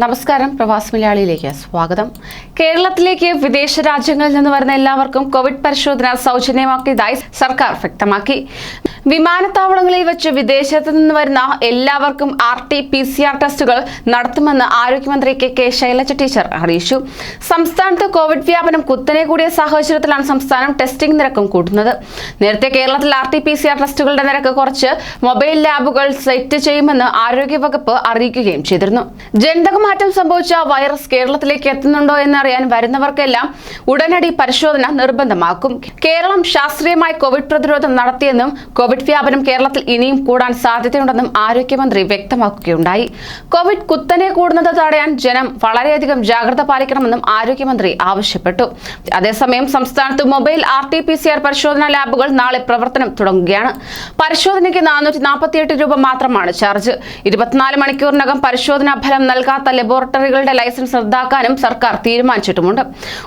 നമസ്കാരം. പ്രവാസ് മലയാളിയിലേക്ക് സ്വാഗതം. കേരളത്തിലേക്ക് വിദേശ രാജ്യങ്ങളിൽ നിന്ന് വരുന്ന എല്ലാവർക്കും കോവിഡ് പരിശോധന സൗജന്യമാക്കിയതായി സർക്കാർ വ്യക്തമാക്കി. വിമാനത്താവളങ്ങളിൽ വെച്ച് വിദേശത്ത് നിന്ന് വരുന്ന എല്ലാവർക്കും R T P C R ടെസ്റ്റുകൾ നടത്തുമെന്ന് ആരോഗ്യമന്ത്രി കെ കെ ശൈലജ ടീച്ചർ അറിയിച്ചു. സംസ്ഥാനത്ത് കോവിഡ് വ്യാപനം കുത്തനെ കൂടിയ സാഹചര്യത്തിലാണ് സംസ്ഥാനം ടെസ്റ്റിംഗ് നിരക്കും കൂട്ടുന്നത്. നേരത്തെ കേരളത്തിൽ R T P C R ടെസ്റ്റുകളുടെ നിരക്ക് കുറച്ച് മൊബൈൽ ലാബുകൾ സെറ്റ് ചെയ്യുമെന്ന് ആരോഗ്യവകുപ്പ് അറിയിക്കുകയും ചെയ്തിരുന്നു. ജനിതകമാറ്റം സംഭവിച്ച വൈറസ് കേരളത്തിലേക്ക് എത്തുന്നുണ്ടോ എന്നറിയാൻ വരുന്നവർക്കെല്ലാം ഉടനടി പരിശോധന നിർബന്ധമാക്കും. കേരളം ശാസ്ത്രീയമായി കോവിഡ് പ്രതിരോധം നടത്തിയെന്നും കോവിഡ് വ്യാപനം കേരളത്തിൽ ഇനിയും കൂടാൻ സാധ്യതയുണ്ടെന്നും ആരോഗ്യമന്ത്രി വ്യക്തമാക്കുകയുണ്ടായി. കോവിഡ് കുത്തനെ കൂടുന്നത് തടയാൻ ജനം വളരെയധികം ജാഗ്രത പാലിക്കണമെന്നും ആരോഗ്യമന്ത്രി ആവശ്യപ്പെട്ടു. അതേസമയം സംസ്ഥാനത്ത് mobile R T P C R പരിശോധനാ ലാബുകൾ നാളെ പ്രവർത്തനം തുടങ്ങുകയാണ്. പരിശോധനയ്ക്ക് നാനൂറ്റി നാൽപ്പത്തിയെട്ട് രൂപ മാത്രമാണ് ചാർജ്. ഇരുപത്തിനാല് മണിക്കൂറിനകം പരിശോധനാ ഫലം നൽകാത്ത ലബോറട്ടറികളുടെ ലൈസൻസ് റദ്ദാക്കാനും സർക്കാർ തീരുമാനിച്ചിട്ടുമുണ്ട്.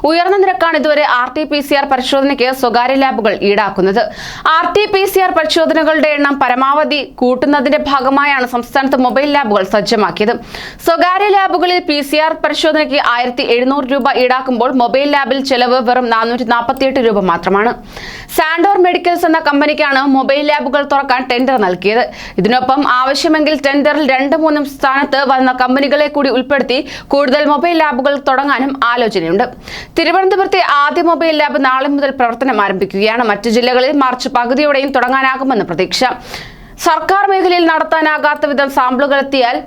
ഉയർന്ന നിരക്കാണ് ഇതുവരെ R T P C R പരിശോധനയ്ക്ക് സ്വകാര്യ ലാബുകൾ ഈടാക്കുന്നത്. R T P C R പരിശോധനകളുടെ എണ്ണം പരമാവധി കൂട്ടുന്നതിന്റെ ഭാഗമായാണ് സംസ്ഥാനത്ത് മൊബൈൽ ലാബുകൾ സജ്ജമാക്കിയത്. സ്വകാര്യ ലാബുകളിൽ പി സി ആർ പരിശോധനയ്ക്ക് ആയിരത്തി എഴുന്നൂറ് രൂപ ഈടാക്കുമ്പോൾ മൊബൈൽ ലാബിൽ ചെലവ് വെറും നാനൂറ്റി നാൽപ്പത്തിയെട്ട് രൂപ മാത്രമാണ്. സാൻഡോർ മെഡിക്കൽസ് എന്ന കമ്പനിക്കാണ് മൊബൈൽ ലാബുകൾ തുറക്കാൻ ടെൻഡർ നൽകിയത്. ഇതിനൊപ്പം ആവശ്യമെങ്കിൽ ടെൻഡറിൽ രണ്ട് മൂന്നും സ്ഥാനത്ത് വന്ന കമ്പനികളെ കൂടി ഉൾപ്പെടുത്തി കൂടുതൽ മൊബൈൽ ലാബുകൾ തുടങ്ങാനും ആലോചനയുണ്ട്. തിരുവനന്തപുരത്തെ ആദ്യ മൊബൈൽ ലാബ് നാളെ മുതൽ പ്രവർത്തനം ആരംഭിക്കുകയാണ്. മറ്റു ജില്ലകളിൽ മാർച്ച് പകുതിയോടെയും തുടങ്ങാനാകുമെന്ന് പ്രതീക്ഷ. സർക്കാർ മേഖലയിൽ നടത്താനാകാത്ത വിധം സാമ്പിളുകൾ എത്തിയാൽ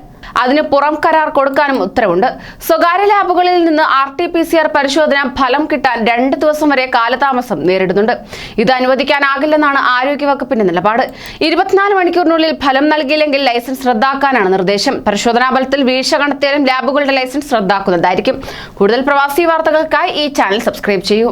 അതിന് പുറം കരാർ കൊടുക്കാനും ഉത്തരവുണ്ട്. സ്വകാര്യ ലാബുകളിൽ നിന്ന് R T P C R പരിശോധന ഫലം കിട്ടാൻ രണ്ട് ദിവസം വരെ കാലതാമസം നേരിടുന്നുണ്ട്. ഇത് അനുവദിക്കാനാകില്ലെന്നാണ് ആരോഗ്യവകുപ്പിന്റെ നിലപാട്. ഇരുപത്തിനാല് മണിക്കൂറിനുള്ളിൽ ഫലം നൽകിയില്ലെങ്കിൽ ലൈസൻസ് റദ്ദാക്കാനാണ് നിർദ്ദേശം. പരിശോധനാ ഫലത്തിൽ വീഴ്ച കണ്ടെത്തിയാലും ലാബുകളുടെ ലൈസൻസ് റദ്ദാക്കുന്നതായിരിക്കും. കൂടുതൽ പ്രവാസി വാർത്തകൾക്കായി ഈ ചാനൽ സബ്സ്ക്രൈബ് ചെയ്യൂ.